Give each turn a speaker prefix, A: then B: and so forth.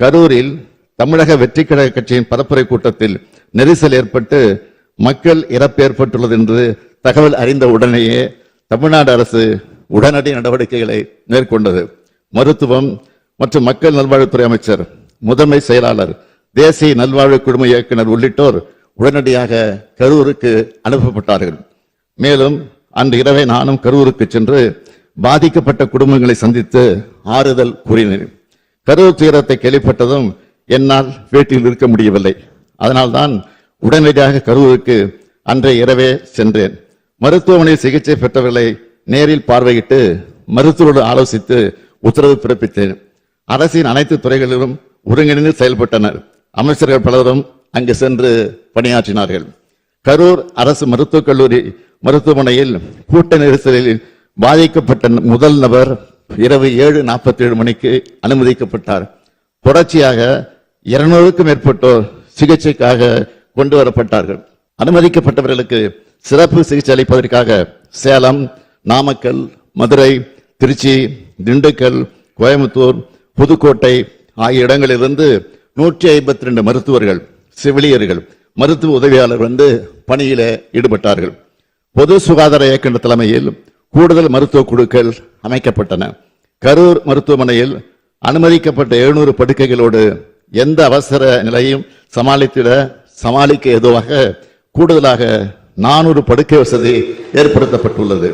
A: கரூரில் தமிழக வெற்றி கழக கட்சியின் பரப்புரை கூட்டத்தில் நெரிசல் ஏற்பட்டு மக்கள் இறப்பு ஏற்பட்டுள்ளது என்று தகவல் அறிந்த உடனேயே தமிழ்நாடு அரசு உடனடி நடவடிக்கைகளை மேற்கொண்டது. மருத்துவம் மற்றும் மக்கள் நல்வாழ்வுத்துறை அமைச்சர் முதன்மை செயலாளர் தேசிய நல்வாழ்வு குழும இயக்குனர் உள்ளிட்டோர் உடனடியாக கரூருக்கு அனுப்பப்பட்டார்கள். மேலும் அன்று இரவே நானும் கரூருக்கு சென்று பாதிக்கப்பட்ட குடும்பங்களை சந்தித்து ஆறுதல் கூறினேன். கரூர் துயரத்தை கேள்விப்பட்டதும் என்னால் வீட்டில் இருக்க முடியவில்லை. அதனால்தான் உடனடியாக கரூருக்கு அன்றைய இரவே சென்றேன். மருத்துவமனையில் சிகிச்சை பெற்றவர்களை நேரில் பார்வையிட்டு மருத்துவரோடு ஆலோசித்து உத்தரவு பிறப்பித்தேன். அரசின் அனைத்து துறைகளிலும் ஒருங்கிணைந்து செயல்பட்டனர். அமைச்சர்கள் பலரும் அங்கு சென்று பணியாற்றினார்கள். கரூர் அரசு மருத்துவக் கல்லூரி மருத்துவமனையில் கூட்ட நெரிசலில் பாதிக்கப்பட்ட முதல் நபர் இரவு ஏழு நாற்பத்தி ஏழு மணிக்கு அனுமதிக்கப்பட்டார். தொடர்ச்சியாக இருநூறுக்கும் மேற்பட்டோர் சிகிச்சைக்காக கொண்டு வரப்பட்டார்கள். அனுமதிக்கப்பட்டவர்களுக்கு சிறப்பு சிகிச்சை அளிப்பதற்காக சேலம் நாமக்கல் மதுரை திருச்சி திண்டுக்கல் கோயம்புத்தூர் புதுக்கோட்டை ஆகிய இடங்களிலிருந்து நூற்றி ஐம்பத்தி ரெண்டு மருத்துவர்கள் செவிலியர்கள் மருத்துவ உதவியாளர் வந்து பணியில ஈடுபட்டார்கள். பொது சுகாதார இயக்குநர் தலைமையில் கூடுதல் மருத்துவ குழுக்கள் அமைக்கப்பட்டன. கரூர் மருத்துவமனையில் அனுமதிக்கப்பட்ட எழுநூறு படுக்கைகளோடு எந்த அவசர நிலையும் சமாளித்திட சமாளிக்க ஏதுவாக கூடுதலாக நானூறு படுக்கை வசதி ஏற்படுத்தப்பட்டுள்ளது.